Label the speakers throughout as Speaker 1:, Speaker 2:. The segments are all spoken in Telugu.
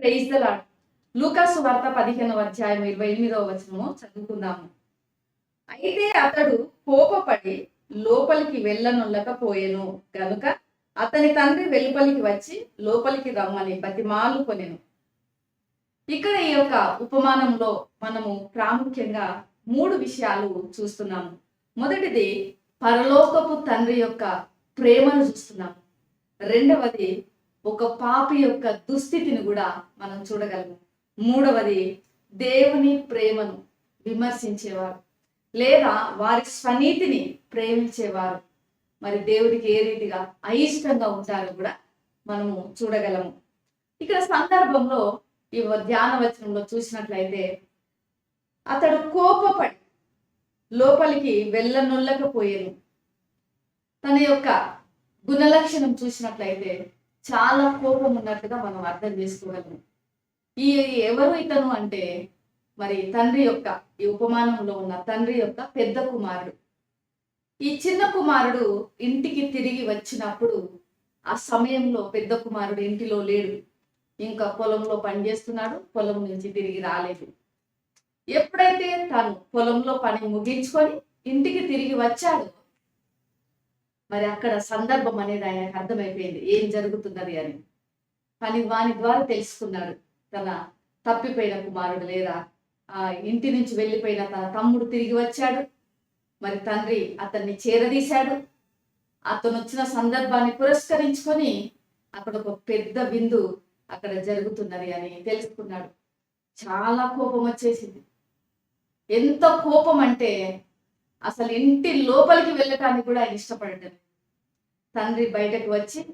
Speaker 1: ప్రైజ్ ద లాడ్ లూకాసు వార్త పదిహేనవ అధ్యాయం ఇరవై ఎనిమిదవ వచనము చదువుకుందాము. అయితే అతడు కోపపడి లోపలికి వెళ్ళనొల్లకపోయెను గనుక అతని తండ్రి వెలుపలికి వచ్చి లోపలికి రమ్మని బతిమాలు కొనెను. ఇక్కడ ఈ యొక్క ఉపమానంలో మనము ప్రాముఖ్యంగా మూడు విషయాలు చూస్తున్నాము. మొదటిది పరలోకపు తండ్రి యొక్క ప్రేమను చూస్తున్నాము. రెండవది ఒక పాపి యొక్క దుస్థితిని కూడా మనం చూడగలము. మూడవది దేవుని ప్రేమను విమర్శించేవారు లేదా వారి స్వనీతిని ప్రేమించేవారు. మరి దేవుడికి ఏ రీతిగా అయిష్టంగా ఉంటారో కూడా మనము చూడగలము. ఇక్కడ సందర్భంలో ఈ ధ్యాన వచనంలో చూసినట్లయితే అతడు కోపపడి లోపలికి వెళ్ళనుల్లకపోయేను. తన యొక్క గుణలక్షణం చూసినట్లయితే చాలా కోపం ఉన్నట్టుగా మనం అర్థం చేసుకోగలం. ఈ ఎవరు ఇతను అంటే మరి తండ్రి యొక్క ఈ ఉపమానంలో ఉన్న తండ్రి యొక్క పెద్ద కుమారుడు. ఈ చిన్న కుమారుడు ఇంటికి తిరిగి వచ్చినప్పుడు ఆ సమయంలో పెద్ద కుమారుడు ఇంటిలో లేడు. ఇంకా పొలంలో పనిచేస్తున్నాడు పొలం నుంచి తిరిగి రాలేదు. ఎప్పుడైతే తను పొలంలో పని ముగించుకొని ఇంటికి తిరిగి వచ్చాడు మరి అక్కడ సందర్భం అనేది ఆయనకు అర్థమైపోయింది. ఏం జరుగుతున్నది అని. కానీ వాని ద్వారా తెలుసుకున్నాడు. తన తప్పిపోయిన కుమారుడు లేదా ఆ ఇంటి నుంచి వెళ్ళిపోయిన తన తమ్ముడు తిరిగి వచ్చాడు. మరి తండ్రి అతన్ని చేరదీశాడు. అతను వచ్చిన సందర్భాన్ని పురస్కరించుకొని అక్కడ ఒక పెద్ద విందు అక్కడ జరుగుతున్నది అని తెలుసుకున్నాడు. చాలా కోపం వచ్చేసింది. ఎంత కోపం అంటే అసలు ఇంటి లోపలికి వెళ్ళటానికి కూడా ఆయన ఇష్టపడటం తండ్రి బయటకు వచ్చి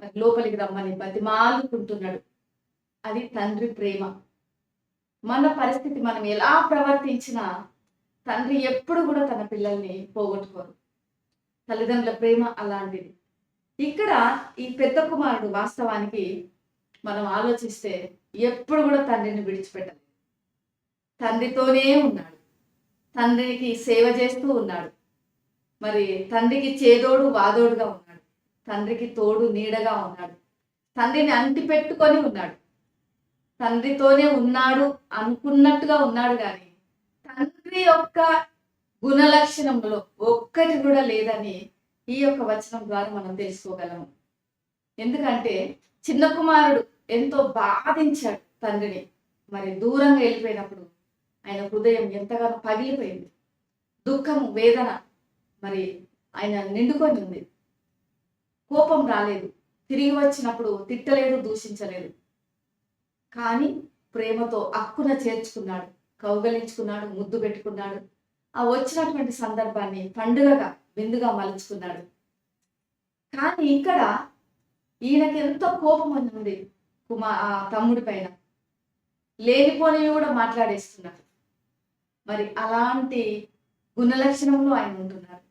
Speaker 1: మరి లోపలికి రమ్మని బతిమాలుకుంటున్నాడు. అది తండ్రి ప్రేమ. మన పరిస్థితి మనం ఎలా ప్రవర్తించినా తండ్రి ఎప్పుడు కూడా తన పిల్లల్ని పోగొట్టుకోరు. తల్లిదండ్రుల ప్రేమ అలాంటిది. ఇక్కడ ఈ పెద్ద కుమారుడు వాస్తవానికి మనం ఆలోచిస్తే ఎప్పుడు కూడా తండ్రిని విడిచిపెట్టలేదు. తండ్రితోనే ఉన్నాడు. తండ్రికి సేవ చేస్తూ ఉన్నాడు. మరి తండ్రికి చేదోడు వాదోడుగా ఉన్నాడు. తండ్రికి తోడు నీడగా ఉన్నాడు. తండ్రిని అంటిపెట్టుకొని ఉన్నాడు. తండ్రితోనే ఉన్నాడు అనుకున్నట్టుగా ఉన్నాడు కానీ తండ్రి యొక్క గుణలక్షణంలో ఒక్కటి కూడా లేదని ఈ యొక్క వచనం ద్వారా మనం తెలుసుకోగలము ఎందుకంటే చిన్న కుమారుడు ఎంతో బాధించాడు తండ్రిని. మరి దూరంగా వెళ్ళిపోయినప్పుడు ఆయన హృదయం ఎంతగానో పగిలిపోయింది. దుఃఖము వేదన మరి ఆయన నిండుకొని ఉంది. కోపం రాలేదు. తిరిగి వచ్చినప్పుడు తిట్టలేదు దూషించలేదు. కానీ ప్రేమతో అక్కున చేర్చుకున్నాడు కౌగలించుకున్నాడు ముద్దు పెట్టుకున్నాడు. ఆ వచ్చినటువంటి సందర్భాన్ని పండుగగా విందుగా మలుచుకున్నాడు. కానీ ఇక్కడ ఈయనకి ఎంత కోపం ఉంది. కుమా ఆ తమ్ముడి పైన. లేనిపోనివి కూడా మాట్లాడేస్తున్నాడు మరి అలాంటి గుణలక్షణంలో ఆయన ఉంటున్నారు.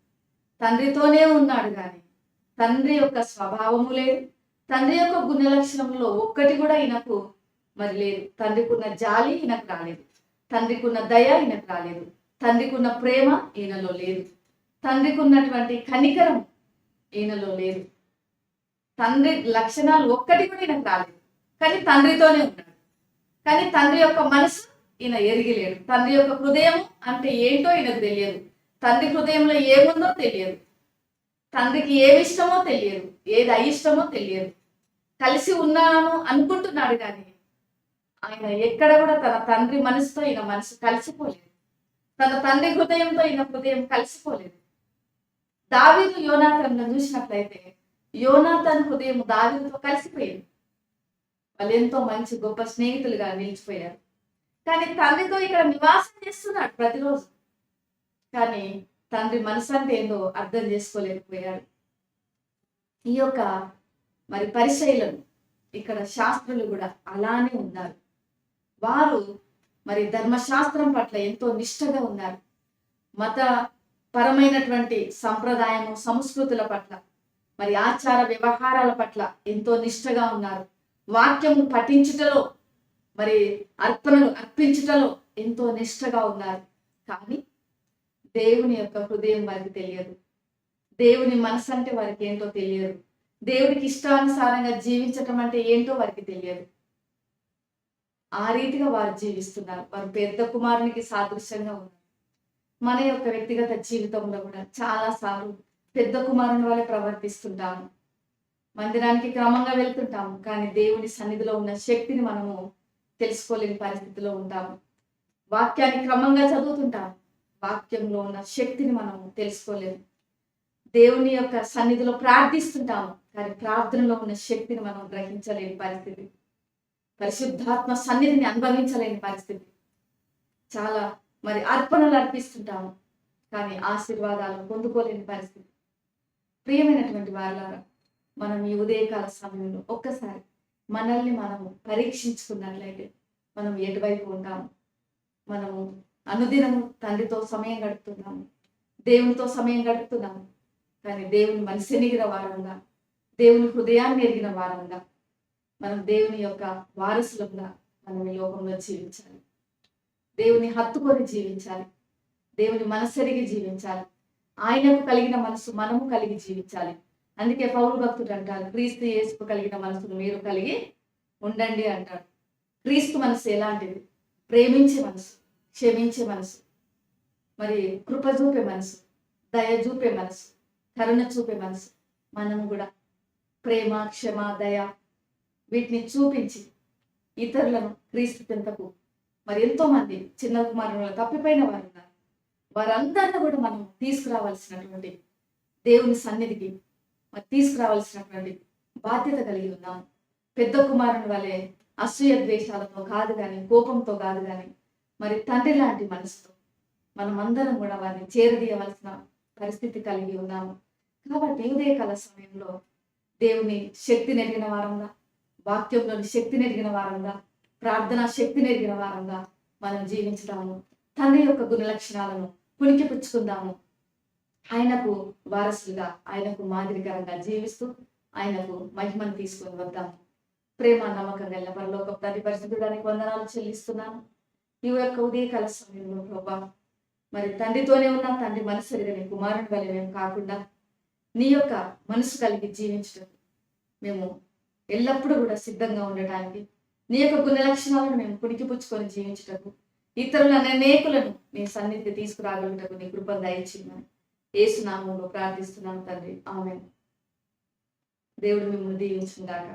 Speaker 1: తండ్రితోనే ఉన్నాడు కానీ తండ్రి యొక్క స్వభావము లేదు. తండ్రి యొక్క గుణలక్షణంలో ఒక్కటి కూడా ఈయనకు మరి లేదు. తండ్రికి ఉన్న జాలి ఈయనకు రాలేదు. తండ్రికి ఉన్న దయ ఈయనకు రాలేదు. తండ్రికి ఉన్న ప్రేమ ఈయనలో లేదు. తండ్రికి ఉన్నటువంటి కనికరం ఈయనలో లేదు. తండ్రి లక్షణాలు ఒక్కటి కూడా ఈయనకు రాలేదు. కానీ తండ్రితోనే ఉన్నాడు. కానీ తండ్రి యొక్క మనసు ఈయన ఎరిగిలేడు. తండ్రి యొక్క హృదయం అంటే ఏంటో ఈయనకు తెలియదు. తండ్రి హృదయంలో ఏముందో తెలియదు. తండ్రికి ఏమి ఇష్టమో తెలియదు. ఏది అయిష్టమో తెలియదు. కలిసి ఉన్నాను అనుకుంటున్నాడు కానీ ఆయన ఎక్కడ కూడా తన తండ్రి మనసుతో ఈయన మనసు కలిసిపోలేదు. తన తండ్రి హృదయంతో ఈయన హృదయం కలిసిపోలేదు. దావీదు యోనాథన్ చూసినట్లయితే యోనాథన్ హృదయం దావీదుతో కలిసిపోయింది. వాళ్ళు ఎంతో మంచి గొప్ప స్నేహితులుగా నిలిచిపోయారు. కానీ తండ్రితో ఇక్కడ నివాసం చేస్తున్నాడు ప్రతిరోజు. కానీ తండ్రి మనసు అంటే ఏందో అర్థం చేసుకోలేకపోయాడు. ఈ యొక్క మరి పరిశైలను ఇక్కడ శాస్త్రులు కూడా అలానే ఉన్నారు. వారు మరి ధర్మశాస్త్రం పట్ల ఎంతో నిష్టగా ఉన్నారు. మత పరమైనటువంటి సంప్రదాయము సంస్కృతుల పట్ల మరి ఆచార వ్యవహారాల పట్ల ఎంతో నిష్టగా ఉన్నారు. వాక్యము పఠించుటలో మరి అర్పణలు అర్పించుటలో ఎంతో నిష్టగా ఉన్నారు. కానీ దేవుని యొక్క హృదయం వారికి తెలియదు. దేవుని మనసు అంటే వారికి ఏంటో తెలియదు. దేవుడికి ఇష్టానుసారంగా జీవించటం అంటే ఏంటో వారికి తెలియదు. ఆ రీతిగా వారు జీవిస్తున్నారు. వారు పెద్ద కుమారునికి సాదృశ్యంగా ఉన్నారు. మన యొక్క వ్యక్తిగత జీవితంలో కూడా చాలా సార్లు పెద్ద కుమారుని వల్లే ప్రవర్తిస్తుంటాము. మందిరానికి క్రమంగా వెళ్తుంటాము. కానీ దేవుని సన్నిధిలో ఉన్న శక్తిని మనము తెలుసుకోలేని పరిస్థితిలో ఉంటాము వాక్యాన్ని క్రమంగా చదువుతుంటాం. వాక్యంలో ఉన్న శక్తిని మనము తెలుసుకోలేము. దేవుని యొక్క సన్నిధిలో ప్రార్థిస్తుంటాము కానీ ప్రార్థనలో ఉన్న శక్తిని మనం గ్రహించలేని పరిస్థితి. పరిశుద్ధాత్మ సన్నిధిని అనుభవించలేని పరిస్థితి. చాలా మరి అర్పణలు అర్పిస్తుంటాము కానీ ఆశీర్వాదాలు పొందుకోలేని పరిస్థితి. ప్రియమైనటువంటి వారులారా మనం ఈ ఉదయకాల సమయంలో ఒక్కసారి మనల్ని మనము పరీక్షించుకున్నట్లయితే మనం ఎటువైపు ఉంటాము? మనము అనుదినము తండ్రితో సమయం గడుపుతున్నాము దేవునితో సమయం గడుపుతున్నాము కానీ దేవుని మనసు ఎరిగిన వారంగా దేవుని హృదయాన్ని ఎరిగిన వారంగా మనం దేవుని యొక్క వారసులంగా మనం ఈ లోకంలో జీవించాలి. దేవుని హత్తుకొని జీవించాలి. దేవుని మనసెరిగి జీవించాలి. ఆయనకు కలిగిన మనసు మనము కలిగి జీవించాలి. అందుకే పౌరు భక్తుడు అంటారు క్రీస్తు యేసుకు కలిగిన మనసును మీరు కలిగి ఉండండి అంటాడు క్రీస్తు మనసు ఎలాంటిది? ప్రేమించే మనసు క్షమించే మనసు మరి కృప చూపే మనసు దయ చూపే మనసు కరుణ చూపే మనసు మనము కూడా ప్రేమ క్షమ దయ వీటిని చూపించి ఇతరులను క్రీస్తు చెంతకు మరి ఎంతో మంది చిన్న కుమారులు తప్పిపోయిన వారు ఉన్నారు. వారందరినీ కూడా మనం తీసుకురావాల్సినటువంటి దేవుని సన్నిధికి తీసుకురావాల్సినటువంటి బాధ్యత కలిగి ఉన్నాము పెద్ద కుమారుని వలె అసూయ ద్వేషాలతో కాదు కానీ కోపంతో కాదు కానీ మరి తండ్రి లాంటి మనసుతో మనమందరం కూడా వారిని చేరదీయవలసిన పరిస్థితి కలిగి ఉన్నాము. కాబట్టి ఉదయకాల సమయంలో దేవుని శక్తి నెరిగిన వారంగా వాక్యంలోని శక్తి నెరిగిన వారంగా ప్రార్థన శక్తి నెరిగిన వారంగా మనం జీవించడాము తండ్రి యొక్క గుణ లక్షణాలను పుణికిపుచ్చుకుందాము. ఆయనకు వారసులుగా ఆయనకు మాదిరికరంగా జీవిస్తూ ఆయనకు మహిమను తీసుకొని వద్దాం. ప్రేమ నమ్మకం గల పరలోక ప్రతి పరిస్థితుడానికి వందనాలు చెల్లిస్తున్నాను. ఈ యొక్క ఉదయకాల సమయంలో ప్రభా మరి తండ్రితోనే ఉన్న తండ్రి మనసు ఎరగని కుమారుని వల్ల మేము కాకుండా నీ యొక్క మనసు కలిగి జీవించడం మేము ఎల్లప్పుడూ కూడా సిద్ధంగా ఉండటానికి నీ యొక్క గుణ లక్షణాలను మేము పుణికిపుచ్చుకొని జీవించటకు ఇతరులను అనేకులను నీ సన్నిధికి తీసుకురాగలుగుటకు నీ కృప దయచిందని ఏసునామంలో ప్రార్థిస్తున్నాం తండ్రి. ఆమె దేవుడు మిమ్మల్ని దీవించుగాక